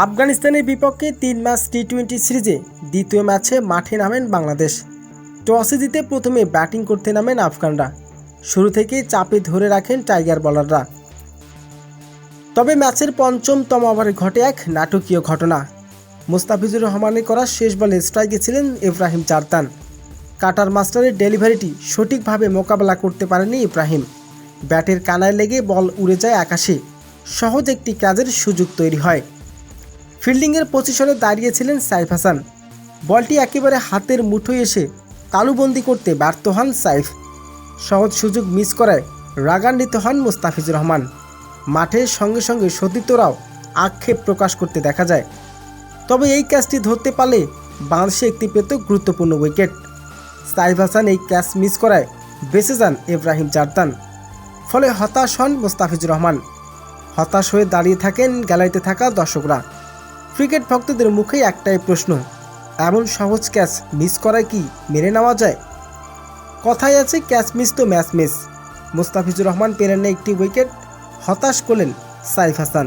আফগানিস্তানের বিপক্ষে তিন ম্যাচ টি টোয়েন্টি সিরিজে দ্বিতীয় ম্যাচে মাঠে নামেন বাংলাদেশ। টসে জিতে প্রথমে ব্যাটিং করতে নামেন আফগানরা। শুরু থেকেই চাপে ধরে রাখেন টাইগার বলাররা। তবে ম্যাচের পঞ্চমতম ওভারে ঘটে এক নাটকীয় ঘটনা। মুস্তাফিজুর রহমানের করা শেষ বলে স্ট্রাইকে ছিলেন ইব্রাহিম চারতান কাটার মাস্টারের ডেলিভারিটি সঠিকভাবে মোকাবেলা করতে পারেনি ইব্রাহিম। ব্যাটের কানায় লেগে বল উড়ে যায় আকাশে। সহজ একটি কাজের সুযোগ তৈরি হয়। ফিল্ডিংয়ের পজিশনে দাঁড়িয়েছিলেন সাইফ হাসান। বলটি একেবারে হাতের মুঠোয় এসে তালুবন্দি করতে ব্যর্থ হন সাইফ। সহজ সুযোগ মিস করায় রাগান্বিত হন মুস্তাফিজুর রহমান। মাঠের সঙ্গে সঙ্গে সতীর্থরাও আক্ষেপ প্রকাশ করতে দেখা যায়। তবে এই ক্যাচটি ধরতে পারলে বাংলাদেশে একটি পেত গুরুত্বপূর্ণ উইকেট। সাইফ হাসান এই ক্যাচ মিস করায় বেঁচে যান ইব্রাহিম চারতান ফলে হতাশ হন মুস্তাফিজুর রহমান। হতাশ হয়ে দাঁড়িয়ে থাকেন গ্যালারিতে থাকা দর্শকরা। ক্রিকেট ভক্তদের মুখে একটাই প্রশ্ন, এমন সহজ ক্যাচ মিস করায় কি মেনে নেওয়া যায়? কথায় আছে, ক্যাচ মিস তো ম্যাচ মিস মুস্তাফিজুর রহমান পেলেন একটি উইকেট হতাশ করলেন সাইফ হাসান।